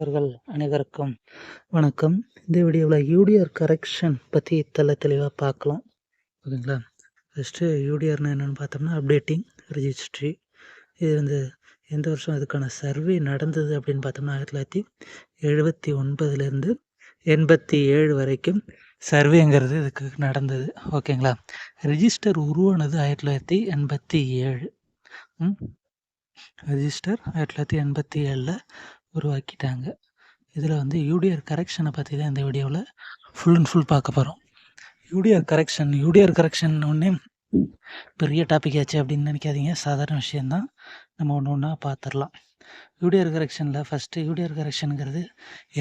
அவர்கள் அனைவருக்கும் வணக்கம். இந்த வீடியோவில் யூடிஆர் கரெக்ஷன் பற்றி தெல்ல தெளிவாக பார்க்கலாம். ஓகேங்களா? ஃபஸ்ட்டு யூடிஆர்னு என்னென்னு பார்த்தோம்னா அப்டேட்டிங் ரிஜிஸ்ட்ரி இது வந்து எந்த வருஷம் இதுக்கான சர்வே நடந்தது அப்படின்னு பார்த்தோம்னா ஆயிரத்தி தொள்ளாயிரத்தி எழுபத்தி ஒன்பதுலேருந்து எண்பத்தி ஏழு வரைக்கும் சர்வேங்கிறது இதுக்கு நடந்தது. ஓகேங்களா? ரிஜிஸ்டர் உருவானது ஆயிரத்தி தொள்ளாயிரத்தி எண்பத்தி ஏழு. ரிஜிஸ்டர் ஆயிரத்தி தொள்ளாயிரத்தி எண்பத்தி ஏழில் உருவாக்கிட்டாங்க. இதில் வந்து யூடிஆர் கரெக்ஷனை பற்றி தான் இந்த வீடியோவில் ஃபுல் அண்ட் ஃபுல் பார்க்க போகிறோம் யூடிஆர் கரெக்ஷன் யூடிஆர் கரெக்ஷன் ஒன்றே பெரிய டாபிக் ஆச்சு அப்படின்னு நினைக்காதீங்க. சாதாரண விஷயந்தான் நம்ம ஒன்று ஒன்றா பார்த்துடலாம் யூடிஆர் கரெக்ஷனில் ஃபஸ்ட்டு யூடிஆர் கரெக்ஷனுங்கிறது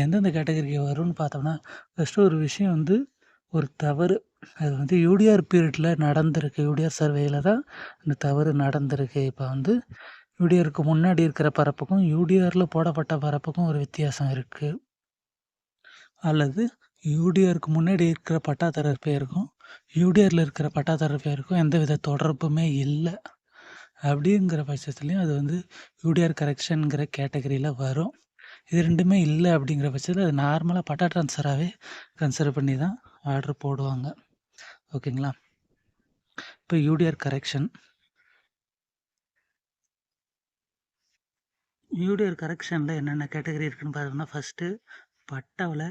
எந்தெந்த கேட்டகரிக்கு வரும்னு பார்த்தோம்னா ஃபஸ்ட்டு ஒரு விஷயம் வந்து ஒரு தவறு. அது வந்து யூடிஆர் பீரியடில் நடந்திருக்கு. யூடிஆர் சர்வேயில் தான் அந்த தவறு நடந்திருக்கு. இப்போ வந்து யூடிஆருக்கு முன்னாடி இருக்கிற பரப்புக்கும் யூடிஆரில் போடப்பட்ட பரப்புக்கும் ஒரு வித்தியாசம் இருக்குது அல்லது யூடிஆருக்கு முன்னாடி இருக்கிற பட்டாதாரர் பேருக்கும் யூடிஆரில் இருக்கிற பட்டாதாரர் பேருக்கும் எந்த வித தொடர்புமே இல்லை. அப்படிங்கிற பட்சத்துலேயும் அது வந்து யூடிஆர் கரெக்ஷனுங்கிற கேட்டகரியில் வரும். இது ரெண்டுமே இல்லை அப்படிங்கிற பட்சத்தில் அது நார்மலாக பட்டா ட்ரான்ஸ்ஃபராகவே கன்சிடர் பண்ணி தான் ஆர்டர் போடுவாங்க. ஓகேங்களா? இப்போ யூடிஆர் கரெக்ஷன். யூடிஆர் கரெக்ஷனில் என்னென்ன கேட்டகரி இருக்குதுன்னு பார்த்தோம்னா ஃபஸ்ட்டு பட்டாவில்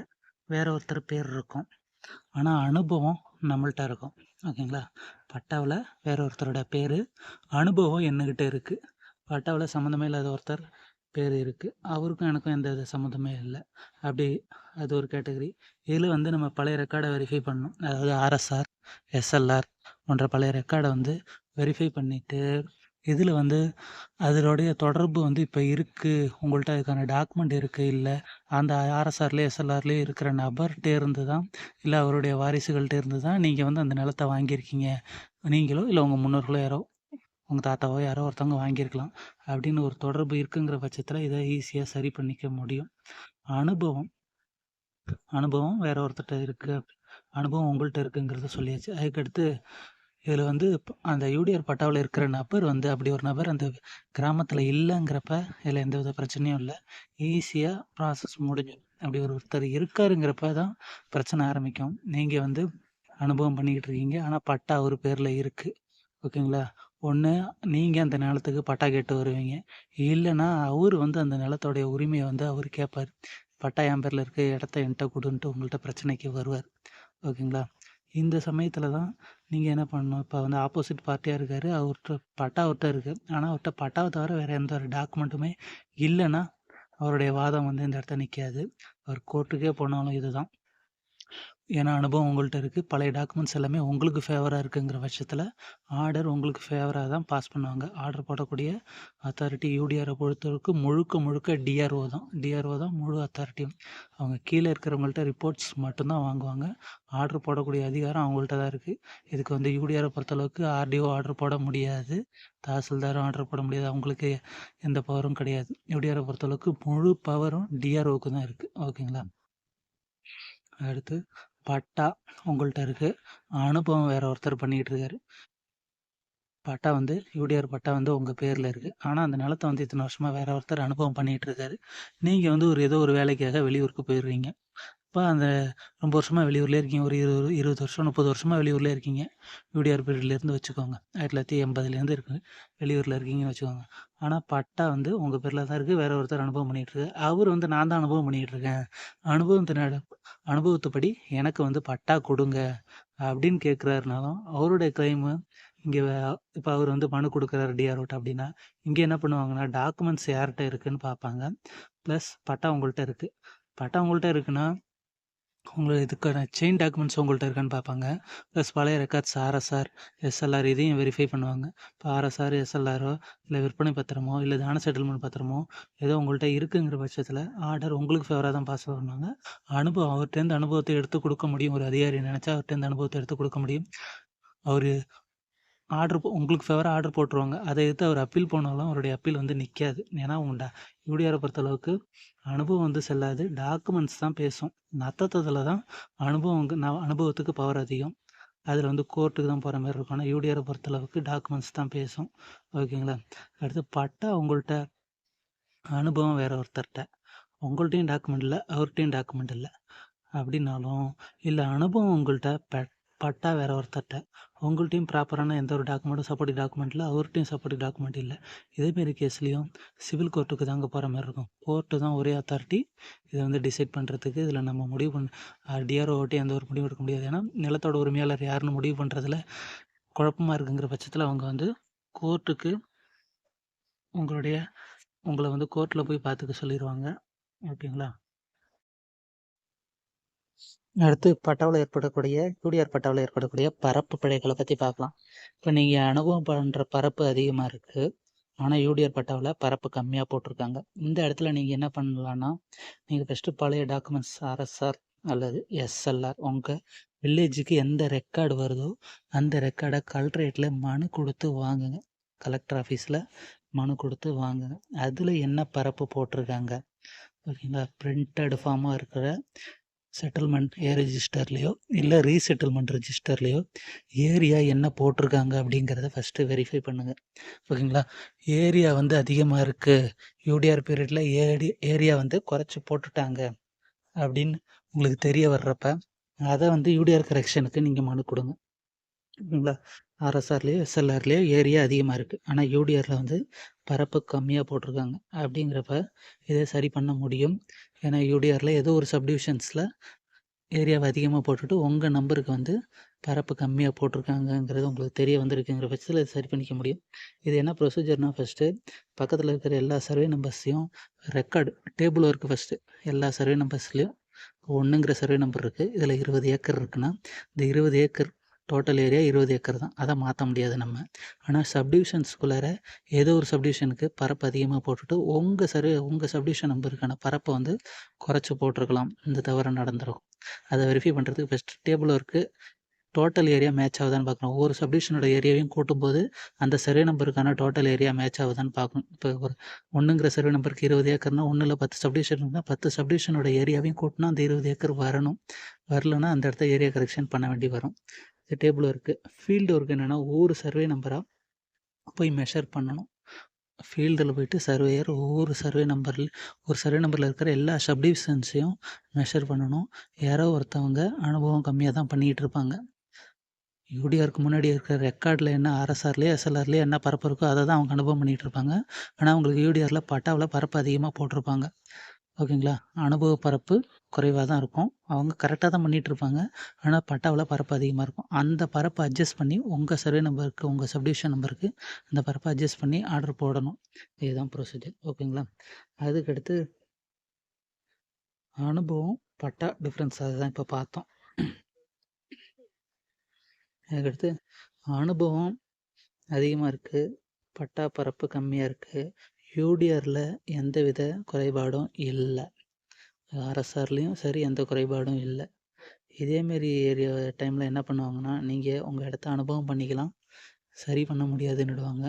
வேற ஒருத்தர் பேர் இருக்கும். ஆனால் அனுபவம் நம்மள்ட்ட இருக்கும். ஓகேங்களா பட்டாவில் வேற ஒருத்தரோட பேர் அனுபவம் என்னக்கிட்ட இருக்குது பட்டாவில் சம்மந்தமே இல்லாத ஒருத்தர் பேர் இருக்குது அவருக்கும் எனக்கும் எந்த வித சம்மந்தமே இல்லை. அப்படி அது ஒரு கேட்டகரி இதில் வந்து நம்ம பழைய ரெக்கார்டை வெரிஃபை பண்ணணும். அதாவது ஆர்எஸ்ஆர் எஸ்எல்ஆர் போன்ற பழைய ரெக்கார்டை வந்து வெரிஃபை பண்ணிவிட்டு இதில் வந்து அதனுடைய தொடர்பு வந்து இப்போ இருக்குது உங்கள்கிட்ட அதுக்கான டாக்குமெண்ட் இருக்குது இல்லை அந்த ஆர்எஸ்ஆர்லேயே எஸ்எல்ஆர்லேயே இருக்கிற நபர்கிட்ட இருந்து தான் இல்லை அவருடைய வாரிசுகள்கிட்ட இருந்து தான் நீங்கள் வந்து அந்த நிலத்தை வாங்கியிருக்கீங்க? நீங்களோ இல்லை உங்கள் முன்னோர்களோ யாரோ உங்கள் தாத்தாவோ யாரோ ஒருத்தவங்க வாங்கியிருக்கலாம் அப்படின்னு ஒரு தொடர்பு இருக்குங்கிற பட்சத்தில் இதை ஈஸியாக சரி பண்ணிக்க முடியும். அனுபவம். அனுபவம் வேற ஒருத்தர்கிட்ட இருக்குது அனுபவம் உங்கள்கிட்ட இருக்குங்கிறத சொல்லியாச்சு. அதுக்கடுத்து இதில் வந்து அந்த யூடிஆர் பட்டாவில் இருக்கிற நபர் வந்து அப்படி ஒரு நபர் அந்த கிராமத்தில் இல்லைங்கிறப்ப இதில் எந்த வித பிரச்சனையும் இல்லை. ஈஸியாக ப்ராசஸ் முடிஞ்சும் அப்படி ஒரு ஒருத்தர் இருக்காருங்கிறப்ப தான் பிரச்சனை ஆரம்பிக்கும். நீங்கள் வந்து அனுபவம் பண்ணிக்கிட்டு இருக்கீங்க ஆனால் பட்டா ஒரு பேரில் இருக்குது ஓகேங்களா? ஒன்று நீங்கள் அந்த நிலத்துக்கு பட்டா கேட்டு வருவீங்க. இல்லைன்னா அவர் வந்து அந்த நிலத்தோடைய உரிமையை வந்து அவர் கேட்பார். பட்டா என் பேரில் இருக்க இடத்த என்கிட்ட கொடுன்ட்டு உங்கள்கிட்ட பிரச்சனைக்கு வருவார். ஓகேங்களா? இந்த சமயத்தில் தான் நீங்கள் என்ன பண்ணணும்? இப்போ வந்து ஆப்போசிட் பார்ட்டியாக இருக்கார். அவர்கிட்ட பட்டா அவர்கிட்ட இருக்குது ஆனால் அவர்கிட்ட பட்டாவை தவிர வேறு எந்த ஒரு டாக்குமெண்ட்டுமே இல்லைன்னா அவருடைய வாதம் வந்து இந்த இடத்த நிற்காது அவர் கோர்ட்டுக்கே போனாலும் இதுதான். ஏன்னா அனுபவம் உங்கள்கிட்ட இருக்குது பழைய டாக்குமெண்ட்ஸ் எல்லாமே உங்களுக்கு ஃபேவராக இருக்குங்கிற பட்சத்தில் ஆர்டர் உங்களுக்கு ஃபேவராக தான் பாஸ் பண்ணுவாங்க. ஆர்டர் போடக்கூடிய அத்தாரிட்டி யூடிஆரை பொறுத்தவரைக்கும் முழுக்க முழுக்க டிஆர்ஓ தான். டிஆர்ஓ தான் முழு அத்தாரிட்டியும் அவங்க கீழே இருக்கிறவங்கள்ட்ட ரிப்போர்ட்ஸ் மட்டும்தான் வாங்குவாங்க. ஆர்டர் போடக்கூடிய அதிகாரம் அவங்கள்ட்ட தான் இருக்குது இதுக்கு வந்து யூடிஆரை பொறுத்தளவுக்கு ஆர்டிஓ ஆர்டர் போட முடியாது. தாசில்தாரும் ஆர்டர் போட முடியாது. அவங்களுக்கு எந்த பவரும் கிடையாது. யூடிஆரை பொறுத்தளவுக்கு முழு பவரும் டிஆர்ஓக்கு தான் இருக்குது ஓகேங்களா? அடுத்து பட்டா உங்கள்கிட்ட இருக்குது அனுபவம் வேறு ஒருத்தர் பண்ணிட்டு இருக்காரு பட்டா வந்து யூடிஆர் பட்டா வந்து உங்கள் பேரில் இருக்குது ஆனால் அந்த நிலத்தை வந்து இத்தனை வருஷமாக வேறு ஒருத்தர் அனுபவம் பண்ணிகிட்டு இருக்காரு நீங்கள் வந்து ஒரு ஏதோ ஒரு வேலைக்காக வெளியூருக்கு போயிடுறீங்க. இப்போ அந்த ரொம்ப வருஷமாக வெளியூர்லேயே இருக்கீங்க. ஒரு இருபது இருபது வருஷம் முப்பது வருஷமாக வெளியூர்லேயே இருக்கீங்க. யூடிஆர் பீரியட்லேருந்து வச்சுக்கோங்க. ஆயிரத்தி தொள்ளாயிரத்தி எண்பதுலேருந்து இருக்குது வெளியூரில் இருக்கீங்கன்னு வச்சுக்கோங்க. ஆனால் பட்டா வந்து உங்கள் பேரில் தான் இருக்குது வேற ஒருத்தர் அனுபவம் பண்ணிகிட்ருக்கு அவர் வந்து நான் தான் அனுபவம் பண்ணிகிட்டு இருக்கேன். அனுபவத்துப்படி எனக்கு வந்து பட்டா கொடுங்க அப்படின்னு கேட்குறாருனாலும் அவருடைய கிளைமு இங்கே இப்போ அவர் வந்து மனு கொடுக்குறாரு டிஆர்ஓட்ட அப்படின்னா இங்கே என்ன பண்ணுவாங்கன்னா டாக்குமெண்ட்ஸ் யார்கிட்ட இருக்குதுன்னு பார்ப்பாங்க. ப்ளஸ் பட்டா உங்கள்கிட்ட இருக்குது பட்டா உங்கள்கிட்ட இருக்குன்னா உங்களுக்கு இதுக்கான செயின் டாக்குமெண்ட்ஸ் உங்கள்கிட்ட இருக்கான்னு பார்ப்பாங்க. ப்ளஸ் பழைய ரெக்கார்ட்ஸ் ஆர்எஸ்ஆர் எஸ்எல்ஆர் இதையும் வெரிஃபை பண்ணுவாங்க. இப்போ ஆர்எஸ்ஆர் எஸ்எல்ஆரோ இல்லை விற்பனை பத்திரமோ இல்லை தான செட்டில்மெண்ட் பத்திரமோ ஏதோ உங்கள்கிட்ட இருக்குங்கிற பட்சத்தில் ஆர்டர் உங்களுக்கு ஃபேவராக தான் பாஸ் பண்ணுவாங்க அனுபவம் அவர்கிட்டேருந்து அனுபவத்தை எடுத்து கொடுக்க முடியும். ஒரு அதிகாரி நினச்சா அவர்கிட்டேருந்து அனுபவத்தை எடுத்து கொடுக்க முடியும். அவர் ஆர்டர் உங்களுக்கு ஃபேவராக ஆர்டர் போட்டுருவாங்க. அதை எடுத்து அவர் அப்பீல் போனாலும் அவருடைய அப்பீல் வந்து நிற்காது ஏன்னா உண்டா யூடிஆரை பொறுத்தளவுக்கு அனுபவம் வந்து செல்லாது. டாக்குமெண்ட்ஸ் தான் பேசும். நத்தத்தில் தான் அனுபவம் நான் அனுபவத்துக்கு பவர் அதிகம். அதில் வந்து கோர்ட்டுக்கு தான் போகிற மாதிரி இருக்கும். ஆனால் யூடிஆரை பொறுத்தளவுக்கு டாக்குமெண்ட்ஸ் தான் பேசும். ஓகேங்களா அடுத்து பட்டா உங்கள்கிட்ட அனுபவம் வேற ஒருத்தர்கிட்ட உங்கள்கிட்டையும் டாக்குமெண்ட் இல்லை அவர்கிட்டையும் டாக்குமெண்ட் இல்லை. அப்படின்னாலும், இல்லை அனுபவம் உங்கள்கிட்ட பட்டா வேற ஒருத்தர்ட்ட. உங்கள்ட்டயும் ப்ராப்பரான எந்த ஒரு டாக்குமெண்ட்டும் சப்போர்ட்டிங் டாக்குமெண்ட் இல்லை அவர்கிட்டையும் சப்போர்ட்டிங் டாக்குமெண்ட் இல்லை இதேமாரி கேஸ்லேயும் சிவில் கோர்ட்டுக்கு தாங்க போகிற மாதிரி இருக்கும். கோர்ட்டு தான் ஒரே அத்தாரிட்டி. இதை வந்து டிசைட் பண்ணுறதுக்கு இதில் நம்ம முடிவு பண் அ எந்த ஒரு முடிவு எடுக்க முடியாது. ஏன்னா, நிலத்தோட உரிமையாளர் யாருன்னு முடிவு பண்ணுறதுல குழப்பமாக இருக்குங்கிற பட்சத்தில் அவங்க வந்து கோர்ட்டுக்கு உங்களுடைய உங்களை வந்து கோர்ட்டில் போய் பார்த்துக்க சொல்லிடுவாங்க ஓகேங்களா? அடுத்து பட்டாவில் ஏற்படக்கூடிய யூடிஆர் பட்டாவில் ஏற்படக்கூடிய பரப்பு பிழைகளை பற்றி பார்க்கலாம். இப்போ நீங்கள் அனுபவம் பண்ணுற பரப்பு அதிகமாக இருக்குது ஆனால் யூடிஆர் பட்டாவில் பரப்பு கம்மியாக போட்டிருக்காங்க. இந்த இடத்துல நீங்கள் என்ன பண்ணலான்னா, நீங்கள் ஃபஸ்ட்டு பழைய டாக்குமெண்ட்ஸ் ஆர்எஸ்ஆர் அல்லது எஸ்எல்ஆர் உங்கள் வில்லேஜுக்கு எந்த ரெக்கார்டு வருதோ, அந்த ரெக்கார்டை கலெக்டரேட்ல மனு கொடுத்து வாங்குங்க. கலெக்டர் ஆஃபீஸில் மனு கொடுத்து வாங்குங்க. அதில் என்ன பரப்பு போட்டிருக்காங்க. ஓகேங்களா? பிரிண்டட் ஃபார்மாக இருக்கிற செட்டில்மெண்ட் ஏ ரிஜிஸ்டர்லேயோ இல்லை ரீசெட்டில்மெண்ட் ரிஜிஸ்டர்லேயோ ஏரியா என்ன போட்டிருக்காங்க அப்படிங்கிறத ஃபர்ஸ்ட்டு வெரிஃபை பண்ணுங்கள் ஓகேங்களா? ஏரியா வந்து அதிகமாக இருக்குது யூடிஆர் பீரியடில் ஏடி ஏரியா வந்து குறைச்சி போட்டுட்டாங்க. அப்படின்னு உங்களுக்கு தெரிய வர்றப்ப, அதை வந்து யூடிஆர் கரெக்ஷனுக்கு நீங்கள் மனு கொடுங்க ஓகேங்களா? ஆர்எஸ்ஆர்லேயோ எஸ்எல்ஆர்லேயோ ஏரியா அதிகமாக இருக்குது ஆனால் யூடிஆரில் வந்து பரப்பு கம்மியாக போட்டிருக்காங்க. அப்படிங்கிறப்ப இதை சரி பண்ண முடியும். ஏன்னா, யூடிஆரில் ஏதோ ஒரு சப்டிவிஷன்ஸில் ஏரியாவை அதிகமாக போட்டுட்டு, உங்கள் நம்பருக்கு வந்து பரப்பு கம்மியாக போட்டிருக்காங்கங்கிறது உங்களுக்கு தெரிய வந்திருக்குங்கிற பட்சத்தில் இது சரி பண்ணிக்க முடியும். இது என்ன ப்ரொசீஜர்னால் ஃபர்ஸ்ட்டு பக்கத்தில் இருக்கிற எல்லா சர்வே நம்பர்ஸையும் ரெக்கார்டு டேபிள் ஒர்க்கு ஃபர்ஸ்ட்டு எல்லா சர்வே நம்பர்ஸ்லேயும் ஒன்றுங்கிற சர்வே நம்பர் இருக்குது இதில் இருபது ஏக்கர் இருக்குன்னா, இந்த 20 ஏக்கர் டோட்டல் ஏரியா 20 ஏக்கர் தான். அதை மாற்ற முடியாது நம்ம. ஆனால் சப்டிவிஷன்ஸ்குள்ளார ஏதோ ஒரு சப்டிவிஷனுக்கு பரப்பு அதிகமாக போட்டுட்டு, உங்கள் சர்வே உங்கள் சப்டிவிஷன் நம்பருக்கான பரப்பை வந்து குறைச்சி போட்டிருக்கலாம். இந்த தவறு நடந்திருக்கும். அதை வெரிஃபை பண்ணுறதுக்கு first table work total area match ஆகுதான்னு பார்க்கணும். ஒவ்வொரு சப்டிஷனோட ஏரியாவையும் கூட்டும்போது, அந்த சர்வே நம்பருக்கான டோட்டல் ஏரியா மேட்ச் ஆகுதான்னு பார்க்கணும். இப்போ ஒரு ஒன்றுங்கிற சர்வே நம்பருக்கு 20 ஏக்கர்னா, ஒன்றில் பத்து சப்டிஷன் இருந்தால் பத்து சப்டிஷனோட ஏரியாவையும் கூட்டினா அந்த 20 ஏக்கர் வரணும். வரலன்னா, அந்த இடத்த ஏரியா கரெக்ஷன் பண்ண வேண்டி வரும். இது டேபிள் ஒர்க்கு. ஃபீல்டு ஒர்க் என்னென்னா ஒவ்வொரு சர்வே நம்பராக போய் மெஷர் பண்ணணும். ஃபீல்டில் போயிட்டு சர்வேயர் ஒவ்வொரு சர்வே நம்பரில் ஒரு சர்வே நம்பரில் இருக்கிற எல்லா சப்டிவிஷன்ஸையும் மெஷர் பண்ணணும். யாரோ ஒருத்தவங்க அனுபவம் கம்மியாக தான் பண்ணிக்கிட்டு இருப்பாங்க. யூடிஆருக்கு முன்னாடி இருக்கிற ரெக்கார்டில் என்ன ஆர்எஸ்ஆர்லேயே எஸ்எல்ஆர்லேயே என்ன பரப்பு இருக்கோ, அதை தான் அவங்க அனுபவம் பண்ணிகிட்டு இருப்பாங்க. ஆனால் அவங்களுக்கு யூடிஆரில் பட்டாவில் பரப்பு அதிகமாக போட்டிருப்பாங்க. ஓகேங்களா? அனுபவ பரப்பு குறைவாக தான் இருக்கும். அவங்க கரெக்டாக தான் பண்ணிட்டு இருப்பாங்க. ஆனால் பட்டாவில் பரப்பு அதிகமாக இருக்கும். அந்த பரப்பை அட்ஜஸ்ட் பண்ணி உங்கள் சர்வே நம்பருக்கு, உங்கள் சப்டிவிஷன் நம்பருக்கு அந்த பரப்பை அட்ஜஸ்ட் பண்ணி ஆர்டர் போடணும். இதுதான் ப்ரொசீஜர். ஓகேங்களா? அதுக்கடுத்து அனுபவம், பட்டா டிஃபரன்ஸ் அதுதான் இப்போ பார்த்தோம். அதுக்கடுத்து அனுபவம் அதிகமாக இருக்குது பட்டா பரப்பு கம்மியாக இருக்குது யூடிஆர்ல எந்தவித குறைபாடும் இல்லை ஆர்எஸ்ஆர்லேயும் சரி எந்த குறைபாடும் இல்லை இதேமாரி ஏரியா டைமில் என்ன பண்ணுவாங்கன்னா, நீங்கள் உங்கள் இடத்த அனுபவம் பண்ணிக்கலாம். சரி பண்ண முடியாதுன்னுடுவாங்க.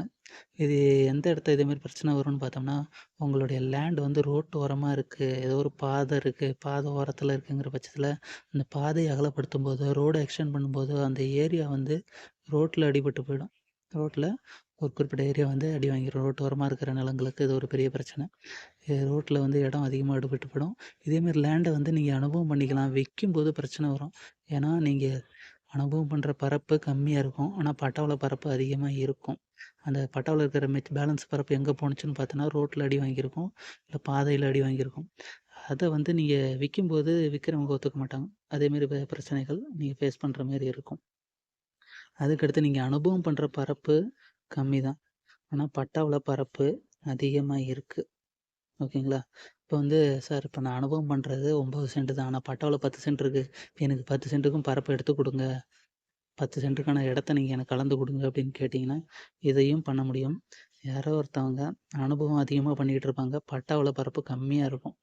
இது எந்த இடத்துல இதேமாரி பிரச்சனை வரும்னு பார்த்தோம்னா, உங்களுடைய லேண்ட் வந்து ரோட்டு ஓரமாக இருக்குது ஏதோ ஒரு பாதை இருக்குது பாதை ஓரத்தில் இருக்குங்கிற பட்சத்தில் அந்த அகலப்படுத்தும் போதோ ரோடை எக்ஸ்டெண்ட் பண்ணும்போதோ, அந்த ஏரியா வந்து ரோட்டில் அடிபட்டு போயிடும். ரோட்டில் ஒரு குறிப்பிட்ட ஏரியா வந்து அடி வாங்கிடும் ரோட்டு ஓரமாக இருக்கிற நிலங்களுக்கு இது ஒரு பெரிய பிரச்சனை. ரோட்டில் வந்து இடம் அதிகமாக அடிபட்டு போயிடும். இதேமாரி லேண்டை வந்து நீங்கள் அனுபவம் பண்ணிக்கலாம். விக்கும்போது பிரச்சனை வரும். ஏன்னா, நீங்கள் அனுபவம் பண்ணுற பரப்பு கம்மியாக இருக்கும். ஆனால் பட்டாவில் பரப்பு அதிகமாக இருக்கும். அந்த பட்டாவில் இருக்கிற மிச்ச பேலன்ஸ் பரப்பு எங்கே போணுச்சுன்னு பார்த்தோன்னா, ரோட்டில் அடி வாங்கியிருக்கும். இல்லை பாதையில் அடி வாங்கியிருக்கும். அதை வந்து நீங்கள் விற்கும்போது விற்கிறவங்க ஒத்துக்க மாட்டாங்க. அதேமாரி ப பிரச்சனைகள் நீங்கள் ஃபேஸ் பண்ணுற மாதிரி இருக்கும். அதுக்கடுத்து நீங்கள் அனுபவம் பண்ணுற பரப்பு கம்மி தான். ஆனால் பட்டாவில் பரப்பு அதிகமாக இருக்குது ஓகேங்களா? இப்போ வந்து சார் இப்போ நான் அனுபவம் பண்ணுறது ஒம்பது சென்ட் தான். ஆனால் பட்டாவில் பத்து சென்ட் இருக்குது எனக்கு 10 சென்ட்டுக்கும் பரப்பு எடுத்து கொடுங்க பத்து சென்ட்டுக்கான இடத்த நீங்கள் எனக்கு கலந்து கொடுங்க அப்படின்னு கேட்டிங்கன்னா இதையும் பண்ண முடியும். யாரோ ஒருத்தவங்க அனுபவம் அதிகமாக பண்ணிக்கிட்டு இருப்பாங்க. பட்டாவில் பரப்பு கம்மியாக இருக்கும்.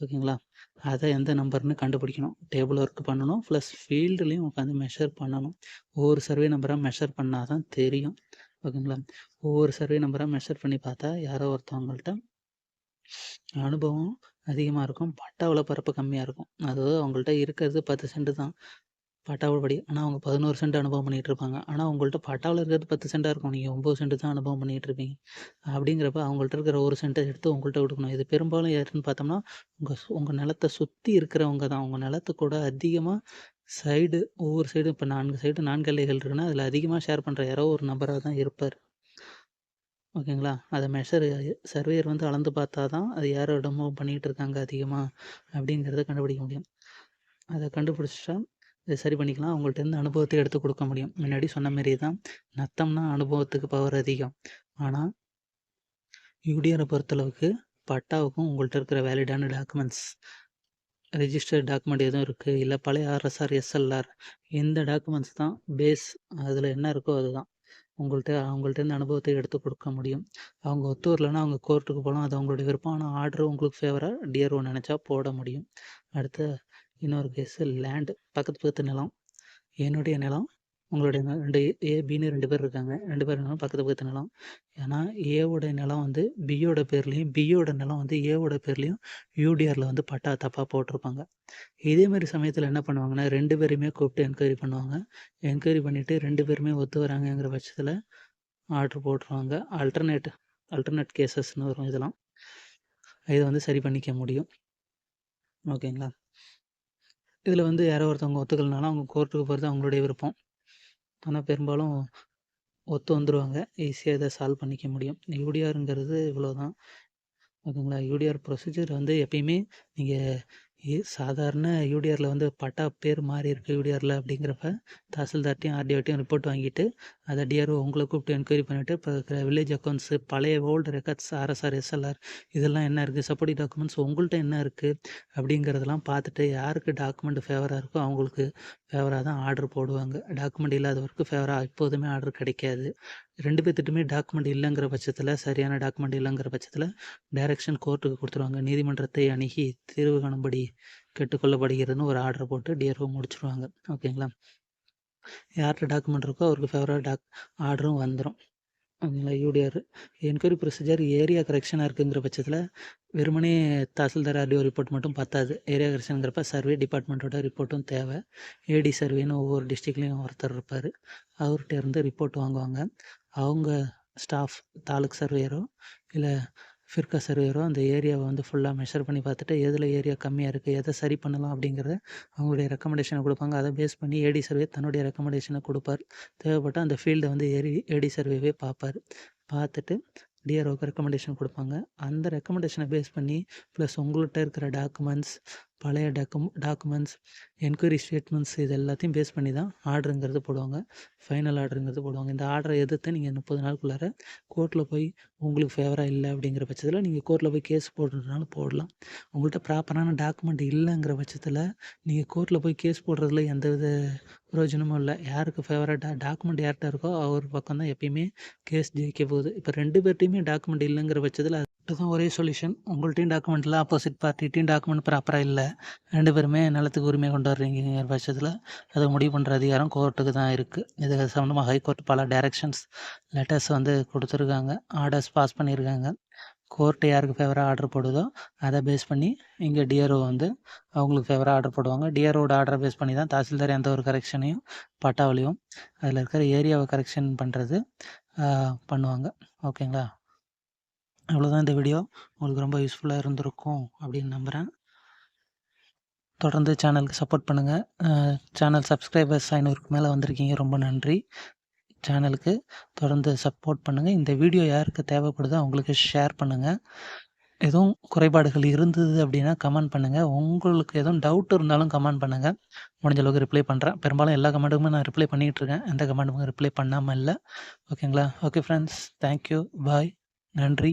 ஓகேங்களா? அதை எந்த நம்பர்னு கண்டுபிடிக்கணும். டேபிள் ஒர்க் பண்ணணும். ப்ளஸ் ஃபீல்டுலேயும் உட்காந்து மெஷர் பண்ணணும். ஒவ்வொரு சர்வே நம்பராக மெஷர் பண்ணால் தான் தெரியும். ஓகேங்களா? ஒவ்வொரு சர்வே நம்பராக மெஷர் பண்ணி பார்த்தா, யாரோ ஒருத்தவங்கள்ட்ட அனுபவம் அதிகமாக இருக்கும். பட்டாவுல பரப்பு கம்மியாக இருக்கும். அதாவது அவங்கள்ட்ட இருக்கிறது 10 சென்ட் தான். பட்டாவுபடி ஆனால் அவங்க 11 சென்ட் அனுபவம் பண்ணிகிட்டு இருப்பாங்க. ஆனால் உங்கள்ட்ட பட்டாவுல இருக்கிறது பத்து சென்ட்டாக இருக்கும். நீங்கள் ஒம்பது சென்ட் தான் அனுபவம் பண்ணிகிட்டு இருப்பீங்க. அப்படிங்கிறப்ப அவங்கள்ட்ட இருக்கிற ஒரு சென்ட்டை எடுத்து உங்கள்கிட்ட கொடுக்கணும் இது பெரும்பாலும் யாருன்னு பார்த்தோம்னா, உங்கள் உங்கள் நிலத்தை சுற்றி இருக்கிறவங்க தான். உங்கள் நிலத்தை கூட அதிகமாக சைடு ஒவ்வொரு சைடும் இப்போ நான்கு சைடு நான்கு எல்லைகள் இருக்குன்னா, அதில் அதிகமாக ஷேர் பண்ணுற யாரோ ஒரு நபராக தான் இருப்பார் ஓகேங்களா? அதை மெஷர் சர்வேயர் வந்து அளந்து பார்த்தா தான், அது யாரோடமோ பண்ணிகிட்டு இருக்காங்க அதிகமாக அப்படிங்கிறத கண்டுபிடிக்க முடியும். அதை கண்டுபிடிச்சிட்டா சரி பண்ணிக்கலாம். அவங்கள்ட்ட இருந்து எடுத்து கொடுக்க முடியும். முன்னாடி சொன்ன மாரி தான் நத்தம்னா அனுபவத்துக்கு பவர் அதிகம். ஆனால் யூடிஆரை பொறுத்தளவுக்கு பட்டாவுக்கும் உங்கள்கிட்ட இருக்கிற வேலிடான டாக்குமெண்ட்ஸ் ரெஜிஸ்டர்ட் டாக்குமெண்ட் எதுவும் இருக்குது இல்லை பழைய ஆர்எஸ்ஆர், எஸ்எல்ஆர் இந்த டாக்குமெண்ட்ஸ் தான் பேஸ். அதில் என்ன இருக்கோ அதுதான். உங்கள்கிட்ட அவங்கள்ட்ட இருந்து எடுத்து கொடுக்க முடியும். அவங்க ஒத்து வரலன்னா அவங்க கோர்ட்டுக்கு போகலாம் அது அவங்களுடைய விருப்பம். ஆனால் ஆர்டர் உங்களுக்கு ஃபேவராக டிஆர்ஓ நினச்சா போட முடியும். அடுத்து இன்னொரு கேஸு லேண்டு பக்கத்து பக்கத்து நிலம். என்னுடைய நிலம், உங்களுடைய ரெண்டு 2 ஏ, பின்னு ரெண்டு பேர் இருக்காங்க. ரெண்டு பேர் நிலம் பக்கத்து பக்கத்து நிலம். ஏன்னா ஏவோட நிலம் வந்து பியோட பேர்லேயும் பியோட நிலம் வந்து ஏவோட பேர்லேயும் யூடிஆரில் வந்து பட்டா தப்பாக போட்டிருப்பாங்க. இதே சமயத்தில் என்ன பண்ணுவாங்கன்னா, ரெண்டு பேருமே கூப்பிட்டு என்கொயரி பண்ணுவாங்க. என்கொயரி பண்ணிவிட்டு ரெண்டு பேருமே ஒத்து வராங்கங்கிற பட்சத்தில் ஆர்டர் போட்டுருவாங்க. அல்டர்னேட் அல்டர்னேட் கேசஸ்னு வரும் இதெல்லாம். இதை வந்து சரி பண்ணிக்க முடியும். ஓகேங்களா? இதில் வந்து யாரோ ஒருத்தவங்க ஒத்துக்கலனாலும் அவங்க கோர்ட்டுக்கு போகிறது அவங்களுடைய விருப்பம். ஆனால் பெரும்பாலும் ஒத்து வந்துடுவாங்க ஈஸியாக இதை சால்வ் பண்ணிக்க முடியும். யூடிஆர்ங்கிறது இவ்வளோதான். ஓகேங்களா? யூடிஆர் ப்ரொசீஜர் வந்து எப்பயுமே நீங்கள் சாதாரண யூடிஆரில் வந்து பட்டா பேர் மாறி இருக்குது யூடிஆரில் அப்படிங்கிறப்ப, தாசில்தார்ட்டையும் ஆர்டிஓட்டையும் ரிப்போர்ட் வாங்கிட்டு, அதை டிஆர்ஓ உங்களை கூப்பிட்டு என்கொயரி பண்ணிட்டு, இப்போ இருக்கிற வில்லேஜ் அக்கௌண்ட்ஸு பழைய ஓல்டு ரெக்கார்ட்ஸ் ஆர்எஸ்ஆர், எஸ்எல்ஆர் இதெல்லாம் என்ன இருக்குது சப்போர்ட்டிவ் டாக்குமெண்ட்ஸ் உங்கள்கிட்ட என்ன இருக்குது அப்படிங்கிறதெல்லாம் பார்த்துட்டு யாருக்கு டாக்குமெண்ட் ஃபேவராக இருக்கோ அவங்களுக்கு ஃபேவராக தான் ஆர்டர் போடுவாங்க. டாக்குமெண்ட் இல்லாதவருக்கு ஃபேவராக எப்போதுமே ஆர்டர் கிடைக்காது. ரெண்டு பேர்த்திட்டுமே டாக்குமெண்ட் இல்லைங்கிற பட்சத்தில் சரியான டாக்குமெண்ட் இல்லைங்கிற பட்சத்தில் டைரக்ஷன் கோர்ட்டுக்கு கொடுத்துருவாங்க நீதிமன்றத்தை அணுகி தீர்வு காணும்படி கேட்டுக்கொள்ளப்படுகிறதுன்னு ஒரு ஆர்டர் போட்டு டிஆர்ஓ முடிச்சுருவாங்க. ஓகேங்களா? யார்கிட்ட டாக்குமெண்ட் இருக்கோ அவருக்கு ஃபேவரட் டாக் ஆர்டரும் வந்துடும் ஓகேங்களா? யூடிஆர் என்கொயரி ப்ரொசீஜர் ஏரியா கரெக்ஷனாக இருக்குங்கிற பட்சத்தில் வெறுமனே தாசில்தார், ஆர்டிஓ ரிப்போர்ட் மட்டும் பத்தாது. ஏரியா கரெக்ஷனுங்கிறப்ப சர்வே டிபார்ட்மெண்ட்டோட ரிப்போர்ட்டும் தேவை ஏடி சர்வேன்னு ஒவ்வொரு டிஸ்ட்ரிக்ட்லயும் ஒருத்தர் இருப்பார் அவர்கிட்ட இருந்து ரிப்போர்ட் வாங்குவாங்க. அவங்க ஸ்டாஃப் தாலுக் சர்வேயரோ, இல்லை ஃபிர்கா சர்வேயரோ அந்த ஏரியாவை வந்து ஃபுல்லாக மெஷர் பண்ணி பார்த்துட்டு, எதில் ஏரியா கம்மியாக இருக்குது எதை சரி பண்ணலாம்? அப்படிங்கிறத அவங்களுடைய ரெக்கமெண்டேஷனை கொடுப்பாங்க. அதை பேஸ் பண்ணி ஏடி சர்வே தன்னுடைய ரெக்கமெண்டேஷனை கொடுப்பார். தேவைப்பட்டால் அந்த ஃபீல்டை வந்து ஏரி ஏடி சர்வேவே பார்ப்பார். பார்த்துட்டு டிஆர்ஓக்கு ரெக்கமெண்டேஷன் கொடுப்பாங்க. அந்த ரெக்கமெண்டேஷனை பேஸ் பண்ணி, ப்ளஸ் உங்கள்கிட்ட இருக்கிற டாக்குமெண்ட்ஸ், பழைய டாக்கும் டாக்குமெண்ட்ஸ், என்கொயரி ஸ்டேட்மெண்ட்ஸ் இது எல்லாத்தையும் பேஸ் பண்ணி தான் ஆர்டருங்கிறது போடுவாங்க. ஃபைனல் ஆர்டருங்கிறது போடுவாங்க. இந்த ஆர்டரை எதிர்த்து நீங்கள் முப்பது நாளுக்குள்ளார கோர்ட்டில் போய் உங்களுக்கு ஃபேவராக இல்லை அப்படிங்கிற பட்சத்தில் நீங்கள் கோர்ட்டில் போய் கேஸ் போடுறதுனாலும் போடலாம். உங்கள்கிட்ட ப்ராப்பரான டாக்குமெண்ட் இல்லைங்கிற பட்சத்தில் நீங்கள் கோர்ட்டில் போய் கேஸ் போடுறதுல எந்தவித பிரயோஜனமும் இல்லை யாருக்கு ஃபேவராக டா டாக்குமெண்ட் யார்கிட்ட இருக்கோ அவர் பக்கம் தான் எப்பயுமே கேஸ் ஜெயிக்க போகுது. இப்போ ரெண்டு பேர்ட்டையுமே டாக்குமெண்ட் இல்லைங்கிற பட்சத்தில் இதுதான் ஒரே சொல்யூஷன். உங்கள்கிட்டையும் டாக்குமெண்ட்டில் ஆப்போசிட் பார்ட்டிகிட்டையும் டாக்குமெண்ட் ப்ராப்பராக இல்லை ரெண்டு பேருமே நிலத்துக்கு உரிமை கொண்டாடுறீங்கங்கிற பட்சத்தில் அதை முடிவு பண்ணுற அதிகாரம் கோர்ட்டுக்கு தான் இருக்குது இது சம்மந்தமாக ஹைகோர்ட் பல டைரக்ஷன்ஸ் லெட்டர்ஸ் வந்து கொடுத்துருக்காங்க ஆர்டர்ஸ் பாஸ் பண்ணியிருக்காங்க. கோர்ட்டு யாருக்கு ஃபேவராக ஆர்டர் போடுதோ, அதை பேஸ் பண்ணி இங்கே டிஆர்ஓ வந்து அவங்களுக்கு ஃபேவராக ஆர்டர் போடுவாங்க. டிஆர்ஓட ஆர்டரை பேஸ் பண்ணி தான் தாசில்தார் எந்த ஒரு கரெக்ஷனையும் பட்டாவிலயும், அதில் இருக்கிற ஏரியாவை கரெக்ஷன் பண்ணுறது பண்ணுவாங்க. ஓகேங்களா? அவ்வளோதான் இந்த வீடியோ. உங்களுக்கு ரொம்ப யூஸ்ஃபுல்லாக இருந்திருக்கும் அப்படின்னு நம்புகிறேன் தொடர்ந்து சேனலுக்கு சப்போர்ட் பண்ணுங்கள் சேனல் சப்ஸ்கிரைபர்ஸ் ஐநூறுக்கு மேலே வந்திருக்கீங்க. ரொம்ப நன்றி. சேனலுக்கு தொடர்ந்து சப்போர்ட் பண்ணுங்கள் இந்த வீடியோ யாருக்கு தேவைப்படுதோ அவங்களுக்கு ஷேர் பண்ணுங்கள் எதுவும் குறைபாடுகள் இருந்தது அப்படின்னா கமெண்ட் பண்ணுங்கள் உங்களுக்கு எதுவும் டவுட் இருந்தாலும் கமெண்ட் பண்ணுங்கள் முடிஞ்ச அளவுக்கு ரிப்ளை பண்ணுறேன் பெரும்பாலும் எல்லா கமெண்ட்டுக்குமே நான் ரிப்ளை பண்ணிகிட்டு இருக்கேன். எந்த கமெண்ட்டுக்கும் ரிப்ளை பண்ணாமல் இல்லை ஓகேங்களா? Okay friends thank you. Bye. நன்றி.